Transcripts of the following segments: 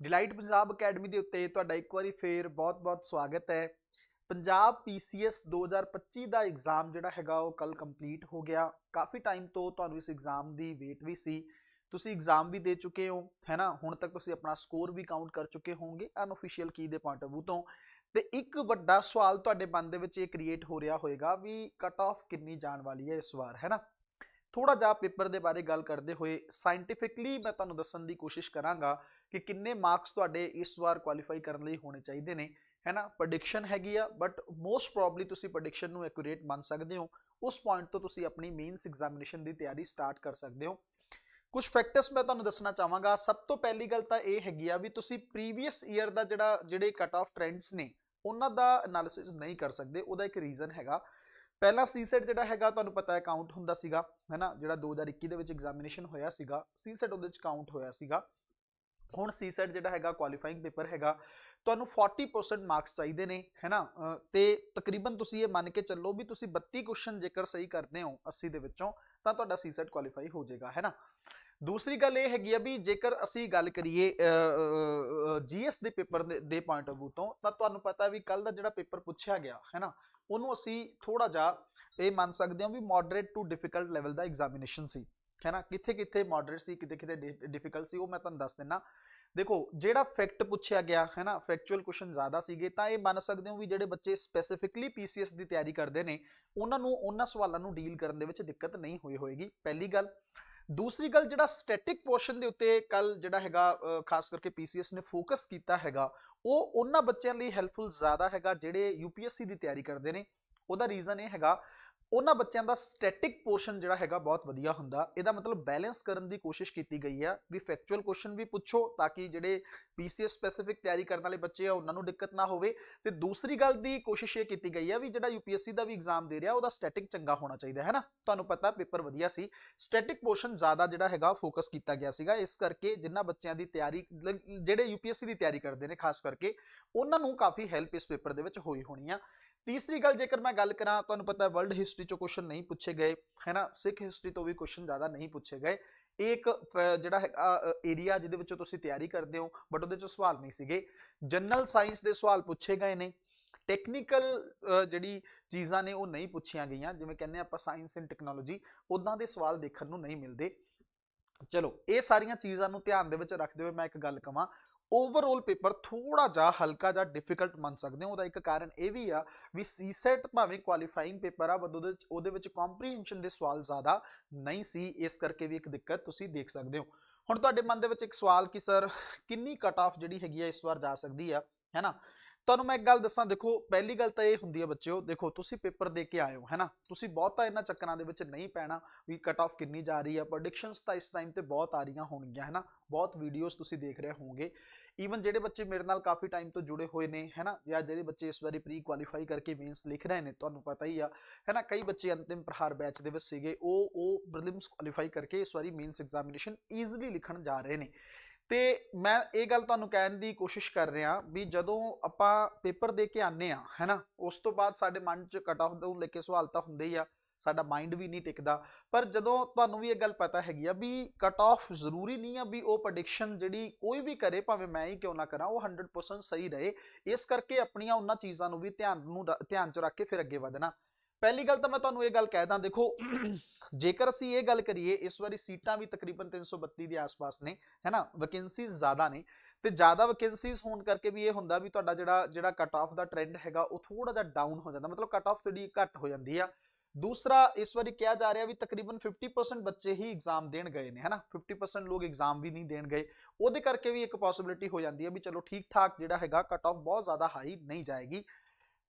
Delight Punjab academy ਦੇ ਉੱਤੇ ਤੁਹਾਡਾ ਇੱਕ ਵਾਰੀ ਫੇਰ ਬਹੁਤ-ਬਹੁਤ ਸਵਾਗਤ ਹੈ। ਪੰਜਾਬ ਪੀਸੀਐਸ 2025 ਦਾ ਐਗਜ਼ਾਮ ਜਿਹੜਾ ਹੈਗਾ ਉਹ ਕੱਲ ਕੰਪਲੀਟ ਹੋ ਗਿਆ। ਕਾਫੀ ਟਾਈਮ ਤੋਂ ਤੁਹਾਨੂੰ ਇਸ ਐਗਜ਼ਾਮ ਦੀ ਵੇਟ ਵੀ ਸੀ। ਤੁਸੀਂ ਐਗਜ਼ਾਮ ਵੀ ਦੇ ਚੁੱਕੇ ਹੋ ਹੈਨਾ ਹੁਣ ਤੱਕ ਤੁਸੀਂ ਆਪਣਾ ਸਕੋਰ ਵੀ ਕਾਊਂਟ ਕਰ ਚੁੱਕੇ ਹੋਵੋਗੇ ਅਨਅਫੀਸ਼ੀਅਲ ਕੀ ਦੇ ਪੁਆਇੰਟ ਆਫ View ਤੋਂ। ਤੇ ਇੱਕ ਵੱਡਾ ਸਵਾਲ ਤੁਹਾਡੇ ਮਨ ਦੇ ਵਿੱਚ ਇਹ ਕ੍ਰੀਏਟ ਹੋ ਰਿਹਾ ਹੋਏਗਾ ਵੀ ਕਟ ਆਫ ਕਿੰਨੀ ਜਾਣ ਵਾਲੀ ਹੈ ਇਸ ਵਾਰ ਹੈਨਾ ਥੋੜਾ ਜਿਹਾ ਪੇਪਰ ਦੇ ਬਾਰੇ ਗੱਲ ਕਰਦੇ ਹੋਏ ਸਾਇੰਟੀਫਿਕਲੀ ਮੈਂ ਤੁਹਾਨੂੰ ਦੱਸਣ ਦੀ ਕੋਸ਼ਿਸ਼ ਕਰਾਂਗਾ ਕਿ ਕਿੰਨੇ ਮਾਰਕਸ ਤੁਹਾਡੇ ਇਸ ਵਾਰ ਕੁਆਲੀਫਾਈ ਕਰਨ ਲਈ ਹੋਣੇ ਚਾਹੀਦੇ ਨੇ ਹੈ ਨਾ ਪ੍ਰੈਡਿਕਸ਼ਨ ਹੈਗੀ ਆ ਬਟ ਮੋਸਟ ਪ੍ਰੋਬਬਲੀ ਤੁਸੀਂ ਪ੍ਰੈਡਿਕਸ਼ਨ ਨੂੰ ਐਕੂਰੇਟ ਮੰਨ ਸਕਦੇ ਹੋ। ਉਸ ਪੁਆਇੰਟ ਤੋਂ ਤੁਸੀਂ ਆਪਣੀ ਮੇਨਸ ਐਗਜ਼ਾਮੀਨੇਸ਼ਨ ਦੀ ਤਿਆਰੀ ਸਟਾਰਟ ਕਰ ਸਕਦੇ ਹੋ। ਕੁਝ ਫੈਕਟਰਸ ਮੈਂ ਤੁਹਾਨੂੰ ਦੱਸਣਾ ਚਾਹਾਂਗਾ। ਸਭ ਤੋਂ ਪਹਿਲੀ ਗੱਲ ਤਾਂ ਇਹ ਹੈਗੀ ਆ ਵੀ ਤੁਸੀਂ ਪ੍ਰੀਵੀਅਸ ਈਅਰ ਦਾ ਜਿਹੜਾ, ਜਿਹੜੇ ਕਟ ਆਫ ਟ੍ਰੈਂਡਸ ਨੇ, ਉਹਨਾਂ ਦਾ ਐਨਾਲਿਸਿਸ ਨਹੀਂ ਕਰ ਸਕਦੇ। ਉਹਦਾ ਇੱਕ ਰੀਜ਼ਨ ਹੈਗਾ। ਪਹਿਲਾ ਸੀਸੈਟ ਜਿਹੜਾ ਹੈਗਾ, ਤੁਹਾਨੂੰ ਪਤਾ ਹੈ ਕਾਊਂਟ ਹੁੰਦਾ ਸੀਗਾ, ਹੈਨਾ? ਜਿਹੜਾ 2021 ਦੇ ਵਿੱਚ ਐਗਜ਼ਾਮੀਨੇਸ਼ਨ ਹੋਇਆ ਸੀਗਾ ਸੀਸੈਟ ਉਹਦੇ ਵਿੱਚ ਕਾਊਂਟ ਹੋਇਆ ਸੀਗਾ। ਹੁਣ ਸੀਸੈਟ ਜਿਹੜਾ ਹੈਗਾ ਕੁਆਲੀਫਾਈਂਗ ਪੇਪਰ ਹੈਗਾ, ਤੁਹਾਨੂੰ 40% ਮਾਰਕਸ ਚਾਹੀਦੇ ਨੇ, ਹੈਨਾ? ਅਹ ਤੇ ਤਕਰੀਬਨ ਤੁਸੀਂ ਇਹ ਮੰਨ ਕੇ ਚੱਲੋ ਵੀ ਤੁਸੀਂ 32 ਕੁਐਸਚਨ ਜੇਕਰ ਸਹੀ ਕਰਦੇ ਹੋ 80 ਦੇ ਵਿੱਚੋਂ, ਤਾਂ ਤੁਹਾਡਾ ਸੀਸੈਟ ਕੁਆਲੀਫਾਈ ਹੋ ਜਾਏਗਾ, ਹੈਨਾ? ਦੂਸਰੀ ਗੱਲ ਇਹ ਹੈਗੀ ਆ ਵੀ ਜੇਕਰ ਅਸੀਂ ਗੱਲ ਕਰੀਏ ਜੀਐਸ ਦੇ ਪੇਪਰ ਦੇ ਪੁਆਇੰਟ ਆਫ View ਤੋਂ, ਤਾਂ ਤੁਹਾਨੂੰ ਪਤਾ ਵੀ ਕੱਲ ਦਾ ਜਿਹੜਾ ਪੇਪਰ ਪੁੱਛਿਆ ਗਿਆ, ਹੈਨਾ? ਉਹਨੂੰ ਅਸੀਂ ਥੋੜਾ ਜਿਹਾ ਇਹ ਮੰਨ ਸਕਦੇ ਹਾਂ ਵੀ ਮੋਡਰੇਟ ਟੂ ਡਿਫਿਕਲਟ ਲੈਵਲ ਦਾ ਐਗਜ਼ਾਮੀਨੇਸ਼ਨ ਸੀ, ਹੈਨਾ? ਕਿੱਥੇ ਕਿੱਥੇ ਮੋਡਰੇਟ ਸੀ ਕਿਤੇ ਕਿਤੇ ਡਿਫਿਕਲਟ ਸੀ, ਉਹ ਮੈਂ ਤੁਹਾਨੂੰ ਦੱਸ ਦਿੰਨਾ। ਦੇਖੋ, ਜਿਹੜਾ ਫੈਕਟ ਪੁੱਛਿਆ ਗਿਆ ਹੈ ਨਾ ਫੈਕਚੁਅਲ ਕੁਐਸਚਨ ਜ਼ਿਆਦਾ ਸੀਗੇ, ਤਾਂ ਇਹ ਮੰਨ ਸਕਦੇ ਹੋ ਵੀ ਜਿਹੜੇ ਬੱਚੇ ਸਪੈਸੀਫਿਕਲੀ ਪੀਸੀਐਸ ਦੀ ਤਿਆਰੀ ਕਰਦੇ ਨੇ, ਉਹਨਾਂ ਨੂੰ, ਉਹਨਾਂ ਸਵਾਲਾਂ ਨੂੰ ਡੀਲ ਕਰਨ ਦੇ ਵਿੱਚ ਦਿੱਕਤ ਨਹੀਂ ਹੋਈ ਹੋਏਗੀ। ਪਹਿਲੀ ਗੱਲ। ਦੂਸਰੀ ਗੱਲ, ਜਿਹੜਾ ਸਟੈਟਿਕ ਪੋਰਸ਼ਨ ਦੇ ਉੱਤੇ ਕੱਲ ਜਿਹੜਾ ਹੈਗਾ ਖਾਸ ਕਰਕੇ ਪੀਸੀਐਸ ਨੇ ਫੋਕਸ ਕੀਤਾ ਹੈਗਾ, ਉਹ ਉਹਨਾਂ ਬੱਚਿਆਂ ਲਈ ਹੈਲਪਫੁਲ ਜ਼ਿਆਦਾ ਹੈਗਾ, ਜਿਹੜੇ ਯੂਪੀਐਸਸੀ ਦੀ ਤਿਆਰੀ ਕਰਦੇ ਨੇ। ਉਹਦਾ ਰੀਜ਼ਨ ਇਹ ਹੈਗਾ ਉਹਨਾਂ ਬੱਚਿਆਂ ਦਾ ਸਟੈਟਿਕ ਪੋਰਸ਼ਨ ਜਿਹੜਾ ਹੈਗਾ ਬਹੁਤ ਵਧੀਆ ਹੁੰਦਾ। ਇਹਦਾ ਮਤਲਬ ਬੈਲੈਂਸ ਕਰਨ ਦੀ ਕੋਸ਼ਿਸ਼ ਕੀਤੀ ਗਈ ਆ। ਵੀ ਫੈਕਚੁਅਲ ਕੁਐਸਚਨ ਵੀ ਪੁੱਛੋ ਤਾਂ ਕਿ ਜਿਹੜੇ ਪੀਸੀਐਸ ਸਪੈਸੀਫਿਕ ਤਿਆਰੀ ਕਰਨ ਵਾਲੇ ਬੱਚੇ ਆ, ਉਹਨਾਂ ਨੂੰ ਦਿੱਕਤ ਨਾ ਹੋਵੇ। ਤੇ ਦੂਸਰੀ ਗੱਲ ਦੀ ਕੋਸ਼ਿਸ਼ ਇਹ ਕੀਤੀ ਗਈ ਆ ਵੀ ਜਿਹੜਾ ਯੂਪੀਐਸਸੀ ਦਾ ਵੀ ਐਗਜ਼ਾਮ ਦੇ ਰਿਹਾ, ਉਹਦਾ ਸਟੈਟਿਕ ਚੰਗਾ ਹੋਣਾ ਚਾਹੀਦਾ, ਹੈ ਨਾ? ਤੁਹਾਨੂੰ ਪਤਾ ਪੇਪਰ ਵਧੀਆ ਸੀ। ਸਟੈਟਿਕ ਪੋਰਸ਼ਨ ਜ਼ਿਆਦਾ ਜਿਹੜਾ ਹੈਗਾ ਫੋਕਸ ਕੀਤਾ ਗਿਆ ਸੀਗਾ। ਇਸ ਕਰਕੇ ਜਿਨ੍ਹਾਂ ਬੱਚਿਆਂ ਦੀ ਤਿਆਰੀ ਲ- ਜਿਹੜੇ ਯੂਪੀਐਸਸੀ ਦੀ ਤਿਆਰੀ ਕਰਦੇ ਨੇ, ਖਾਸ ਕਰਕੇ, ਉਹਨਾਂ ਨੂੰ ਕਾਫੀ ਹੈਲਪ ਇਸ ਪੇਪਰ ਦੇ ਵਿੱਚ ਹੋਈ ਹੋਣੀ ਆ। ਤੀਸਰੀ ਗੱਲ ਜੇਕਰ ਮੈਂ ਗੱਲ ਕਰਾਂ, ਤੁਹਾਨੂੰ ਪਤਾ ਵਰਲਡ ਹਿਸਟਰੀ ਚੋਂ ਕੁਐਸਚਨ ਨਹੀਂ ਪੁੱਛੇ ਗਏ, ਹੈ ਨਾ? ਸਿੱਖ ਹਿਸਟਰੀ ਤੋਂ ਵੀ ਕੁਐਸਚਨ ਜ਼ਿਆਦਾ ਨਹੀਂ ਪੁੱਛੇ ਗਏ। ਇਹ ਇੱਕ ਫ- ਜਿਹੜਾ ਹੈਗਾ ਏਰੀਆ ਜਿਹਦੇ ਵਿੱਚੋਂ ਤੁਸੀਂ ਤਿਆਰੀ ਕਰਦੇ ਹੋ ਬਟ ਉਹਦੇ ਚੋਂ ਸਵਾਲ ਨਹੀਂ ਸੀਗੇ। ਜਨਰਲ ਸਾਇੰਸ ਦੇ ਸਵਾਲ ਪੁੱਛੇ ਗਏ ਨੇ। ਟੈਕਨੀਕਲ ਜਿਹੜੀ ਚੀਜ਼ਾਂ ਨੇ ਉਹ ਨਹੀਂ ਪੁੱਛੀਆਂ ਗਈਆਂ, ਜਿਵੇਂ ਕਹਿੰਦੇ ਆਪਾਂ ਸਾਇੰਸ ਐਂਡ ਟੈਕਨੋਲੋਜੀ ਉਦਾਂ ਦੇ ਸਵਾਲ ਦੇਖਣ ਨੂੰ ਨਹੀਂ ਮਿਲਦੇ। ਚਲੋ, ਇਹ ਸਾਰੀਆਂ ਚੀਜ਼ਾਂ ਨੂੰ ਧਿਆਨ ਦੇ ਵਿੱਚ ਰੱਖਦੇ ਹੋਏ ਮੈਂ ਇੱਕ ਗੱਲ ਕਵਾਂ ਓਵਰਆਲ ਪੇਪਰ ਥੋੜਾ ਜਿਹਾ ਹਲਕਾ ਜਿਹਾ ਡਿਫਿਕਲਟ ਮੰਨ ਸਕਦੇ ਹੋ। ਉਹਦਾ ਇੱਕ ਕਾਰਨ ਇਹ ਵੀ ਆ ਵੀ ਸੀਸੈਟ ਭਾਵੇਂ ਕੁਆਲੀਫਾਈਂਗ ਪੇਪਰ ਆ ਬਟ ਉਹਦੇ ਵਿੱਚ ਉਹਦੇ ਵਿੱਚ ਕੰਪਰੀਹੈਂਸ਼ਨ ਦੇ ਸਵਾਲ ਜ਼ਿਆਦਾ ਨਹੀਂ ਸੀ। ਇਸ ਕਰਕੇ ਵੀ ਇੱਕ ਦਿੱਕਤ ਤੁਸੀਂ ਦੇਖ ਸਕਦੇ ਹੋ। ਹੁਣ ਤੁਹਾਡੇ ਮਨ ਦੇ ਵਿੱਚ ਇੱਕ ਸਵਾਲ ਕਿ ਸਰ ਕਿੰਨੀ ਕਟ ਆਫ ਜਿਹੜੀ ਹੈਗੀ ਆ, ਇਸ ਵਾਰ ਜਾ ਸਕਦੀ ਆ? ਹੈਨਾ? ਤੁਹਾਨੂੰ ਮੈਂ ਇੱਕ ਗੱਲ ਦੱਸਾਂ, ਦੇਖੋ, ਪਹਿਲੀ ਗੱਲ ਤਾਂ ਇਹ ਹੁੰਦੀ ਹੈ ਬੱਚਿਓ, ਦੇਖੋ, ਤੁਸੀਂ ਪੇਪਰ ਦੇ ਕੇ ਆਏ ਹੋ ਹੈਨਾ? ਤੁਸੀਂ ਬਹੁਤਾ ਇਹਨਾਂ ਚੱਕਰਾਂ ਦੇ ਵਿੱਚ ਨਹੀਂ ਪੈਣਾ ਵੀ ਕਟ ਆਫ ਕਿੰਨੀ ਜਾ ਰਹੀ ਹੈ ਪ੍ਰੈਡਿਕਸ਼ਨਸ ਤਾਂ ਇਸ ਟਾਈਮ ਤੇ ਬਹੁਤ ਆ ਰਹੀਆਂ ਹੋਣਗੀਆਂ, ਹੈਨਾ? ਬਹੁਤ ਵੀਡੀਓਜ਼ ਤੁਸੀਂ ਦੇਖ ਰਹੇ ਹੋਵੋਗੇ। ਈਵਨ ਜਿਹੜੇ ਬੱਚੇ ਮੇਰੇ ਨਾਲ ਕਾਫੀ ਟਾਈਮ ਤੋਂ ਜੁੜੇ ਹੋਏ ਨੇ, ਹੈਨਾ? ਜਾਂ ਜਿਹੜੇ ਬੱਚੇ ਇਸ ਵਾਰੀ ਪ੍ਰੀ ਕੁਆਲੀਫਾਈ ਕਰਕੇ ਮੇਨਸ ਲਿਖ ਰਹੇ ਨੇ, ਤੁਹਾਨੂੰ ਪਤਾ ਹੀ ਆ, ਹੈਨਾ? ਕਈ ਬੱਚੇ ਅੰਤਿਮ ਪ੍ਰਹਾਰ ਬੈਚ ਦੇ ਵਿੱਚ ਸੀਗੇ, ਉਹ ਉਹ ਪ੍ਰੀਲਿਮਸ ਕੁਆਲੀਫਾਈ ਕਰਕੇ ਇਸ ਵਾਰੀ ਮੇਨਸ ਐਗਜ਼ਾਮੀਨੇਸ਼ਨ ਈਜ਼ੀਲੀ ਲਿਖਣ ਜਾ ਰਹੇ ਨੇ। ਤੇ ਮੈਂ ਇਹ ਗੱਲ ਤੁਹਾਨੂੰ ਕਹਿਣ ਦੀ ਕੋਸ਼ਿਸ਼ ਕਰ ਰਿਹਾ ਵੀ ਜਦੋਂ ਆਪਾਂ ਪੇਪਰ ਦੇ ਕੇ ਆਨੇ ਆ ਹੈਨਾ? ਉਸ ਤੋਂ ਬਾਅਦ ਸਾਡੇ ਮਨ 'ਚ ਕਟ ਆਫ ਤੋਂ ਲੈ ਕੇ ਸਵਾਲ ਤਾਂ ਹੁੰਦੇ ਹੀ ਆ। ਸਾਡਾ ਮਾਈਂਡ ਵੀ ਨਹੀਂ ਟਿਕਦਾ। ਪਰ ਜਦੋਂ ਤੁਹਾਨੂੰ ਵੀ ਇਹ ਗੱਲ ਪਤਾ ਹੈਗੀ ਆ ਵੀ ਕਟ ਆਫ ਜ਼ਰੂਰੀ ਨਹੀਂ ਆ ਵੀ ਉਹ ਪ੍ਰੈਡਿਕਸ਼ਨ ਜਿਹੜੀ ਕੋਈ ਵੀ ਕਰੇ, ਭਾਵੇਂ ਮੈਂ ਹੀ ਕਿਉਂ ਨਾ ਕਰਾਂ, ਉਹ 100% ਸਹੀ ਰਹੇ। ਇਸ ਕਰਕੇ ਆਪਣੀਆਂ ਉਹਨਾਂ ਚੀਜ਼ਾਂ ਨੂੰ ਵੀ ਧਿਆਨ ਨੂੰ ਰ- ਧਿਆਨ 'ਚ ਰੱਖ ਕੇ ਫਿਰ ਅੱਗੇ ਵਧਣਾ। ਪਹਿਲੀ ਗੱਲ ਤਾਂ ਮੈਂ ਤੁਹਾਨੂੰ ਇਹ ਗੱਲ ਕਹਿ ਦਾਂ, ਦੇਖੋ, ਜੇਕਰ ਅਸੀਂ ਇਹ ਗੱਲ ਕਰੀਏ, ਇਸ ਵਾਰੀ ਸੀਟਾਂ ਵੀ ਤਕਰੀਬਨ 332 ਦੇ ਆਸ-ਪਾਸ ਨੇ, ਹੈਨਾ? ਵੈਕੈਂਸੀਜ਼ ਜ਼ਿਆਦਾ ਨੇ। ਤੇ ਜ਼ਿਆਦਾ ਵੈਕੈਂਸੀਜ਼ ਹੋਣ ਕਰਕੇ ਵੀ ਇਹ ਹੁੰਦਾ ਵੀ ਤੁਹਾਡਾ ਜਿਹੜਾ ਜਿਹੜਾ ਕਟ ਆਫ ਦਾ ਟ੍ਰੈਂਡ ਹੈਗਾ, ਉਹ ਥੋੜਾ ਜਿਹਾ ਡਾਊਨ ਹੋ ਜਾਂਦਾ। ਮਤਲਬ ਕਟ ਆਫ ਥੋੜੀ ਘੱਟ ਹੋ ਜਾਂਦੀ ਆ। ਦੂਸਰਾ ਇਸ ਵਾਰੀ ਕਿਹਾ ਜਾ ਰਿਹਾ ਵੀ ਤਕਰੀਬਨ 50% ਬੱਚੇ ਹੀ ਐਗਜ਼ਾਮ ਦੇਣ ਗਏ ਨੇ, ਹੈਨਾ? 50% ਲੋਕ ਐਗਜ਼ਾਮ ਵੀ ਨਹੀਂ ਦੇਣ ਗਏ। ਉਹਦੇ ਕਰਕੇ ਵੀ ਇੱਕ ਪੋਸਿਬਿਲਿਟੀ ਹੋ ਜਾਂਦੀ ਹੈ ਵੀ ਚਲੋ ਠੀਕ ਠਾਕ ਜਿਹੜਾ ਹੈਗਾ ਕਟ ਆਫ ਬਹੁਤ ਜ਼ਿਆਦਾ ਹਾਈ ਨਹੀਂ ਜਾਏਗੀ।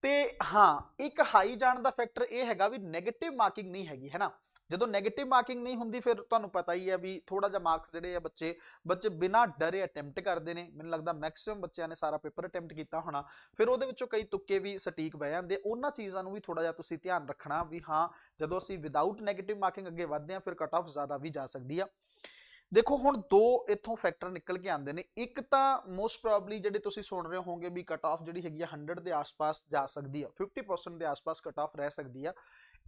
ਤੇ ਹਾਂ, ਇੱਕ ਹਾਈ ਜਾਣ ਦਾ ਫੈਕਟਰ ਇਹ ਹੈਗਾ ਵੀ 네ਗੇਟਿਵ ਮਾਰਕਿੰਗ ਨਹੀਂ ਹੈਗੀ, ਹੈਨਾ? ਜਦੋਂ 네ਗੇਟਿਵ ਮਾਰਕਿੰਗ ਨਹੀਂ ਹੁੰਦੀ, ਫਿਰ ਤੁਹਾਨੂੰ ਪਤਾ ਹੀ ਹੈ ਵੀ ਥੋੜਾ ਜਿਹਾ ਮਾਰਕਸ ਜਿਹੜੇ ਆ ਬੱਚੇ ਬੱਚੇ ਬਿਨਾਂ ਡਰੇ ਅਟੈਂਪਟ ਕਰਦੇ ਨੇ। ਮੈਨੂੰ ਲੱਗਦਾ ਮੈਕਸਿਮਮ ਬੱਚਿਆਂ ਨੇ ਸਾਰਾ ਪੇਪਰ ਅਟੈਂਪਟ ਕੀਤਾ ਹੋਣਾ। ਫਿਰ ਉਹਦੇ ਵਿੱਚੋਂ ਕਈ ਤੁੱਕੇ ਵੀ ਸਟੀਕ ਬਹਿ ਜਾਂਦੇ। ਉਹਨਾਂ ਚੀਜ਼ਾਂ ਨੂੰ ਵੀ ਥੋੜਾ ਜਿਹਾ ਤੁਸੀਂ ਧਿਆਨ ਰੱਖਣਾ ਵੀ ਹਾਂ, ਜਦੋਂ ਅਸੀਂ ਵਿਦਆਊਟ 네ਗੇਟਿਵ ਮਾਰਕਿੰਗ ਅੱਗੇ ਵਧਦੇ ਹਾਂ, ਫਿਰ ਕਟ ਆਫ ਜ਼ਿਆਦਾ ਵੀ ਜਾ ਸਕਦੀ ਆ। ਦੇਖੋ, ਹੁਣ ਦੋ ਇੱਥੋਂ ਫੈਕਟਰ ਨਿਕਲ ਕੇ ਆਉਂਦੇ ਨੇ। ਇੱਕ ਤਾਂ ਮੋਸਟ ਪ੍ਰੋਬਬਲੀ ਜਿਹੜੇ ਤੁਸੀਂ ਸੁਣ ਰਹੇ ਹੋਵੋਗੇ ਵੀ ਕਟ ਆਫ ਜਿਹੜੀ ਹੈਗੀ ਆ 100 ਦੇ ਆਸ-ਪਾਸ ਜਾ ਸਕਦੀ ਆ। 50% ਦੇ ਆਸ-ਪਾਸ ਕਟ ਆਫ ਰਹਿ ਸਕਦੀ ਆ।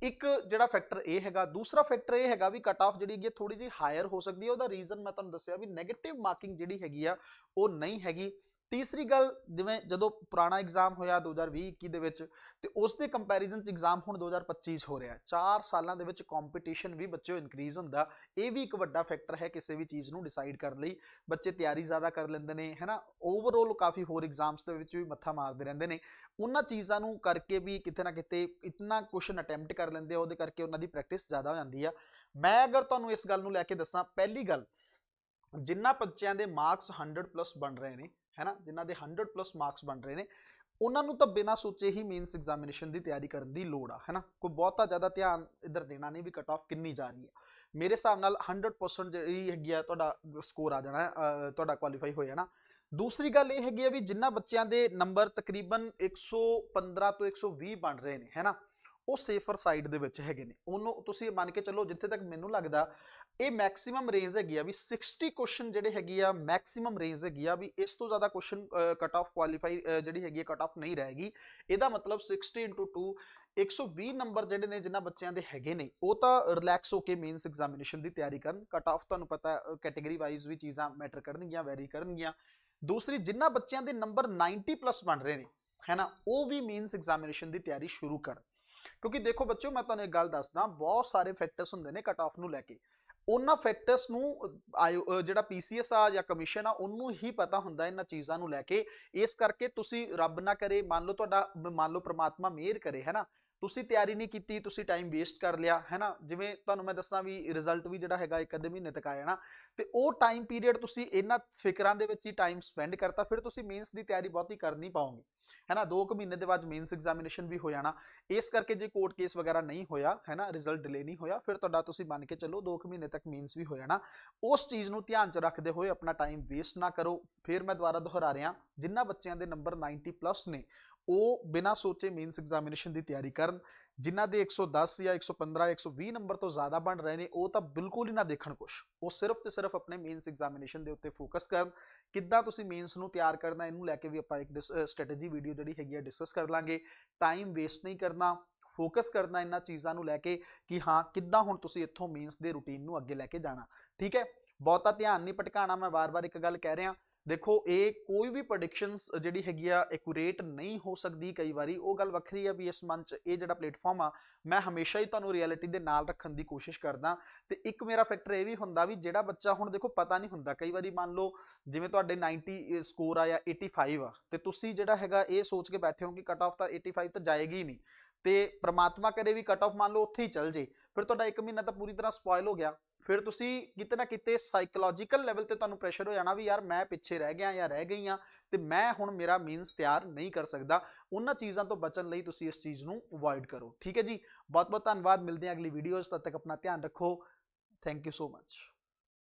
ਇੱਕ ਜਿਹੜਾ ਫੈਕਟਰ ਇਹ ਹੈਗਾ, ਦੂਸਰਾ ਫੈਕਟਰ ਇਹ ਹੈਗਾ ਵੀ ਕਟ ਆਫ ਜਿਹੜੀ ਹੈਗੀ ਥੋੜੀ ਜਿਹੀ ਹਾਇਰ ਹੋ ਸਕਦੀ ਹੈ। ਉਹਦਾ ਰੀਜ਼ਨ ਮੈਂ ਤੁਹਾਨੂੰ ਦੱਸਿਆ ਵੀ 네ਗੇਟਿਵ ਮਾਰਕਿੰਗ ਜਿਹੜੀ ਹੈਗੀ ਆ, ਉਹ ਨਹੀਂ ਹੈਗੀ। ਤੀਸਰੀ ਗੱਲ ਜਿਵੇਂ ਜਦੋਂ ਪੁਰਾਣਾ ਐਗਜ਼ਾਮ ਹੋਇਆ 2020-21 ਦੇ ਵਿੱਚ, ਤੇ ਉਸ ਦੇ ਕੰਪੈਰੀਜ਼ਨ ਚ ਐਗਜ਼ਾਮ ਹੁਣ 2025 ਚ ਹੋ ਰਿਹਾ 4 ਸਾਲਾਂ ਦੇ ਵਿੱਚ ਕੰਪੀਟੀਸ਼ਨ ਵੀ ਬੱਚਿਓ ਇਨਕਰੀਜ਼ ਹੁੰਦਾ। ਇਹ ਵੀ ਇੱਕ ਵੱਡਾ ਫੈਕਟਰ ਹੈ ਕਿਸੇ ਵੀ ਚੀਜ਼ ਨੂੰ ਡਿਸਾਈਡ ਕਰਨ ਲਈ। ਬੱਚੇ ਤਿਆਰੀ ਜ਼ਿਆਦਾ ਕਰ ਲੈਂਦੇ ਨੇ ਹੈਨਾ ਓਵਰਆਲ ਕਾਫੀ ਹੋਰ ਐਗਜ਼ਾਮਸ ਦੇ ਵਿੱਚ ਵੀ ਮੱਥਾ ਮਾਰਦੇ ਰਹਿੰਦੇ ਨੇ। ਉਹਨਾਂ ਚੀਜ਼ਾਂ ਨੂੰ ਕਰਕੇ ਵੀ ਕਿਤੇ ਨਾ ਕਿਤੇ ਇਤਨਾ ਕੁਸ਼ਨ ਅਟੈਂਪਟ ਕਰ ਲੈਂਦੇ ਆ, ਉਹਦੇ ਕਰਕੇ ਉਹਨਾਂ ਦੀ ਪ੍ਰੈਕਟਿਸ ਜ਼ਿਆਦਾ ਹੋ ਜਾਂਦੀ ਆ। ਮੈਂ ਅਗਰ ਤੁਹਾਨੂੰ ਇਸ ਗੱਲ ਨੂੰ ਲੈ ਕੇ ਦੱਸਾਂ, ਪਹਿਲੀ ਗੱਲ, ਜਿੰਨਾ ਬੱਚਿਆਂ ਦੇ ਮਾਰਕਸ 100 ਪਲੱਸ ਬਣ ਰਹੇ ਨੇ ਹੈਨਾ, ਜਿਨ੍ਹਾਂ ਦੇ 100 ਪਲੱਸ ਮਾਰਕਸ ਬਣ ਰਹੇ ਨੇ, ਉਹਨਾਂ ਨੂੰ ਤਾਂ ਬਿਨਾਂ ਸੋਚੇ ਹੀ ਮੇਨਸ ਐਗਜ਼ਾਮੀਨੇਸ਼ਨ ਦੀ ਤਿਆਰੀ ਕਰਨ ਦੀ ਲੋੜ ਆ, ਹੈਨਾ। ਕੋਈ ਬਹੁਤਾ ਜ਼ਿਆਦਾ ਧਿਆਨ ਇਧਰ ਦੇਣਾ ਨਹੀਂ ਵੀ ਕਟ ਆਫ ਕਿੰਨੀ ਜਾ ਰਹੀ ਹੈ ਮੇਰੇ ਹਿਸਾਬ ਨਾਲ 100% ਜਿਹੜੀ ਹੈਗੀ ਆ, ਤੁਹਾਡਾ ਸਕੋਰ ਆ ਜਾਣਾ ਤੁਹਾਡਾ ਕੁਆਲੀਫਾਈ ਹੋ ਜਾਣਾ। ਦੂਸਰੀ ਗੱਲ ਇਹ ਹੈਗੀ ਆ ਵੀ ਜਿਨ੍ਹਾਂ ਬੱਚਿਆਂ ਦੇ ਨੰਬਰ ਤਕਰੀਬਨ 115 ਤੋਂ 120 ਬਣ ਰਹੇ ਨੇ, ਹੈਨਾ। ਉਹ ਸੇਫਰ ਸਾਈਡ ਦੇ ਵਿੱਚ ਹੈਗੇ ਨੇ। ਉਹਨੂੰ ਤੁਸੀਂ ਮੰਨ ਕੇ ਚੱਲੋ ਜਿੱਥੇ ਤੱਕ ਮੈਨੂੰ ਲੱਗਦਾ, ਇਹ ਮੈਕਸਿਮਮ ਰੇਂਜ ਹੈਗੀ ਆ ਵੀ 60 ਕੁਐਸਚਨ ਜਿਹੜੇ ਹੈਗੀ ਆ ਮੈਕਸਿਮਮ ਰੇਂਜ ਹੈਗੀ ਆ ਵੀ ਇਸ ਤੋਂ ਜ਼ਿਆਦਾ ਕੁਐਸਚਨ ਕਟ ਆਫ ਕੁਆਲੀਫਾਈ ਜਿਹੜੀ ਹੈਗੀ ਆ ਕਟ ਆਫ ਨਹੀਂ ਰਹੇਗੀ। ਇਹਦਾ ਮਤਲਬ 60 2 120 ਨੰਬਰ ਜਿਹੜੇ ਨੇ ਜਿਨ੍ਹਾਂ ਬੱਚਿਆਂ ਦੇ ਹੈਗੇ ਨੇ, ਉਹ ਤਾਂ ਰਿਲੈਕਸ ਹੋ ਕੇ ਮੇਨਸ ਐਗਜ਼ਾਮੀਨੇਸ਼ਨ ਦੀ ਤਿਆਰੀ ਕਰਨ। ਕਟ ਆਫ ਤੁਹਾਨੂੰ ਪਤਾ ਕੈਟਾਗਰੀ ਵਾਈਜ਼ ਵੀ ਚੀਜ਼ਾਂ ਮੈਟਰ ਕਰਨਗੀਆਂ ਵੈਰੀ ਕਰਨਗੀਆਂ। ਦੂਸਰੀ ਜਿਨ੍ਹਾਂ ਬੱਚਿਆਂ ਦੇ ਨੰਬਰ 90 ਪਲੱਸ ਬਣ ਰਹੇ ਨੇ ਹੈਨਾ ਉਹ ਵੀ ਮੇਨਸ ਐਗਜ਼ਾਮੀਨੇਸ਼ਨ ਦੀ ਤਿਆਰੀ ਸ਼ੁਰੂ ਕਰਨ। ਕਿਉਂਕਿ ਦੇਖੋ ਬੱਚਿਓ ਮੈਂ ਤੁਹਾਨੂੰ ਇੱਕ ਗੱਲ ਦੱਸਦਾ ਬਹੁਤ ਸਾਰੇ ਫੈਕਟਰਸ ਹੁੰਦੇ ਨੇ ਕਟ ਆਫ ਨੂੰ ਲੈ ਕੇ। ਉਹਨਾਂ ਫੈਕਟਰਸ ਨੂੰ ਅ, ਆਇਓ- ਅ, ਜਿਹੜਾ ਪੀਸੀਐਸ ਆ ਜਾਂ ਕਮਿਸ਼ਨ ਆ ਉਹਨੂੰ ਹੀ ਪਤਾ ਹੁੰਦਾ ਇਹਨਾਂ ਚੀਜ਼ਾਂ ਨੂੰ ਲੈ ਕੇ। ਇਸ ਕਰਕੇ ਤੁਸੀਂ ਰੱਬ ਨਾ ਕਰੇ ਮੰਨ ਲਓ ਤੁਹਾਡਾ ਮੰਨ ਲਓ ਪ੍ਰਮਾਤਮਾ ਮਿਹਰ ਕਰੇ ਹੈਨਾ? ਤੁਸੀਂ ਤਿਆਰੀ ਨਹੀਂ ਕੀਤੀ, ਤੁਸੀਂ ਟਾਈਮ ਵੇਸਟ ਕਰ ਲਿਆ, ਹੈ ਨਾ? ਜਿਵੇਂ ਤੁਹਾਨੂੰ ਮੈਂ ਦੱਸਾਂ ਵੀ ਰਿਜ਼ਲਟ ਵੀ ਜਿਹੜਾ ਹੈਗਾ ਇੱਕ ਅੱਧੇ ਮਹੀਨੇ ਤੱਕ ਆ ਜਾਣਾ ਤੇ ਉਹ ਟਾਈਮ ਪੀਰੀਅਡ ਤੁਸੀਂ ਇਹਨਾਂ ਫਿਕਰਾਂ ਦੇ ਵਿੱਚ ਹੀ ਟਾਈਮ ਸਪੈਂਡ ਕਰਤਾ, ਫਿਰ ਤੁਸੀਂ ਮੇਨਸ ਦੀ ਤਿਆਰੀ ਬਹੁਤੀ ਕਰ ਨਹੀਂ ਪਾਓਗੇ। ਹੈਨਾ 2 ਕੁ ਮਹੀਨੇ ਦੇ ਬਾਅਦ ਮੇਨਸ ਐਗਜ਼ਾਮੀਨੇਸ਼ਨ ਵੀ ਹੋ ਜਾਣਾ। ਇਸ ਕਰਕੇ ਜੇ ਕੋਰਟ ਕੇਸ ਵਗੈਰਾ ਨਹੀਂ ਹੋਇਆ, ਹੈ ਨਾ? ਰਿਜ਼ਲਟ ਡਿਲੇ ਨਹੀਂ ਹੋਇਆ, ਫਿਰ ਤੁਹਾਡਾ ਤੁਸੀਂ ਮੰਨ ਕੇ ਚੱਲੋ 2 ਕੁ ਮਹੀਨੇ ਤੱਕ ਮੇਨਸ ਵੀ ਹੋ ਜਾਣਾ। ਉਸ ਚੀਜ਼ ਨੂੰ ਧਿਆਨ 'ਚ ਰੱਖਦੇ ਹੋਏ ਆਪਣਾ ਟਾਈਮ ਵੇਸਟ ਨਾ ਕਰੋ। ਫਿਰ ਮੈਂ ਦੁਬਾਰਾ ਦੁਹਰਾ ਰਿਹਾ ਜਿਨ੍ਹਾਂ ਬੱਚਿਆਂ ਦੇ ਨੰਬਰ 90 ਪਲੱਸ ਨੇ ਉਹ ਬਿਨਾਂ ਸੋਚੇ ਮੇਨਸ ਐਗਜ਼ਾਮੀਨੇਸ਼ਨ ਦੀ ਤਿਆਰੀ ਕਰਨ, ਜਿਨ੍ਹਾਂ ਦੇ 110 ਜਾਂ 115 120 ਨੰਬਰ ਤੋਂ ਜ਼ਿਆਦਾ ਬਣ ਰਹੇ ਨੇ, ਉਹ ਤਾਂ ਬਿਲਕੁਲ ਹੀ ਨਾ ਦੇਖਣ ਕੁਛ। ਉਹ ਸਿਰਫ ਤੇ ਸਿਰਫ ਆਪਣੇ ਮੇਨਸ ਐਗਜ਼ਾਮੀਨੇਸ਼ਨ ਦੇ ਉੱਤੇ ਫੋਕਸ ਕਰਨ। ਕਿੱਦਾਂ ਤੁਸੀਂ ਮੇਨਸ ਨੂੰ ਤਿਆਰ ਕਰਨਾ, ਇਹਨੂੰ ਲੈ ਕੇ ਵੀ ਆਪਾਂ ਇੱਕ ਸਟ੍ਰੈਟਜੀ ਵੀਡੀਓ ਜਿਹੜੀ ਹੈਗੀ ਆ ਡਿਸਕਸ ਕਰ ਲਾਂਗੇ। ਟਾਈਮ ਵੇਸਟ ਨਹੀਂ ਕਰਨਾ ਫੋਕਸ ਕਰਨਾ ਇਹਨਾਂ ਚੀਜ਼ਾਂ ਨੂੰ ਲੈ ਕੇ ਕਿ ਹਾਂ, ਕਿੱਦਾਂ ਹੁਣ ਤੁਸੀਂ ਇੱਥੋਂ ਮੇਨਸ ਦੇ ਰੂਟੀਨ ਨੂੰ ਅੱਗੇ ਲੈ ਕੇ ਜਾਣਾ। ਠੀਕ ਹੈ? ਬਹੁਤਾ ਧਿਆਨ ਨਹੀਂ ਭਟਕਾਣਾ ਮੈਂ ਵਾਰ-ਵਾਰ ਇੱਕ ਗੱਲ ਕਹਿ ਰਿਹਾ। ਦੇਖੋ, ਇਹ ਕੋਈ ਵੀ ਪ੍ਰੈਡਿਕਸ਼ਨਸ ਜਿਹੜੀ ਹੈਗੀ ਆ ਐਕੂਰੇਟ ਨਹੀਂ ਹੋ ਸਕਦੀ ਕਈ ਵਾਰੀ। ਉਹ ਗੱਲ ਵੱਖਰੀ ਆ ਵੀ ਇਸ ਮੰਚ ਇਹ ਜਿਹੜਾ ਪਲੇਟਫਾਰਮ ਆ, ਮੈਂ ਹਮੇਸ਼ਾ ਹੀ ਤੁਹਾਨੂੰ ਰਿਐਲਿਟੀ ਦੇ ਨਾਲ ਰੱਖਣ ਦੀ ਕੋਸ਼ਿਸ਼ ਕਰਦਾ। ਤੇ ਇੱਕ ਮੇਰਾ ਫੈਕਟਰ ਇਹ ਵੀ ਹੁੰਦਾ ਵੀ ਜਿਹੜਾ ਬੱਚਾ ਹੁਣ ਦੇਖੋ, ਪਤਾ ਨਹੀਂ ਹੁੰਦਾ। ਕਈ ਵਾਰੀ ਮੰਨ ਲਓ, ਜਿਵੇਂ ਤੁਹਾਡੇ 90 ਸਕੋਰ ਆ ਜਾਂ 85 ਆ, ਤੇ ਤੁਸੀਂ ਜਿਹੜਾ ਹੈਗਾ ਇਹ ਸੋਚ ਕੇ ਬੈਠੇ ਹੋ ਕਿ ਕਟ ਆਫ ਤਾਂ 85 ਤਾਂ ਜਾਏਗੀ ਹੀ ਨਹੀਂ। ਤੇ ਪ੍ਰਮਾਤਮਾ ਕਰੇ ਵੀ ਕਟ ਆਫ ਮੰਨ ਲਓ, ਉੱਥੇ ਹੀ ਚੱਲ ਜੇ। ਫਿਰ ਤੁਹਾਡਾ ਇੱਕ ਮਹੀਨਾ ਤਾਂ ਪੂਰੀ ਤਰ੍ਹਾਂ ਸਪੋਇਲ ਹੋ ਗਿਆ। ਫਿਰ ਤੁਸੀਂ ਕਿਤੇ ਨਾ ਕਿਤੇ ਸਾਈਕੋਲੋਜੀਕਲ ਲੈਵਲ ਤੇ ਤੁਹਾਨੂੰ ਪ੍ਰੈਸ਼ਰ ਹੋ ਜਾਣਾ ਵੀ ਯਾਰ ਮੈਂ ਪਿੱਛੇ ਰਹਿ ਗਿਆ ਜਾਂ ਰਹਿ ਗਈ ਆ ਤੇ ਮੈਂ ਹੁਣ ਮੇਰਾ ਮੀਨਸ ਤਿਆਰ ਨਹੀਂ ਕਰ ਸਕਦਾ, ਉਹਨਾਂ ਚੀਜ਼ਾਂ ਤੋਂ ਬਚਣ ਲਈ ਤੁਸੀਂ ਇਸ ਚੀਜ਼ ਨੂੰ ਅਵੋਇਡ ਕਰੋ। ਠੀਕ ਹੈ ਜੀ? ਬਹੁਤ ਬਹੁਤ ਧੰਨਵਾਦ, ਮਿਲਦੇ ਹਾਂ ਅਗਲੀ ਵੀਡੀਓਜ਼ ਤਦ ਤੱਕ ਆਪਣਾ ਧਿਆਨ ਰੱਖੋ। Thank you so much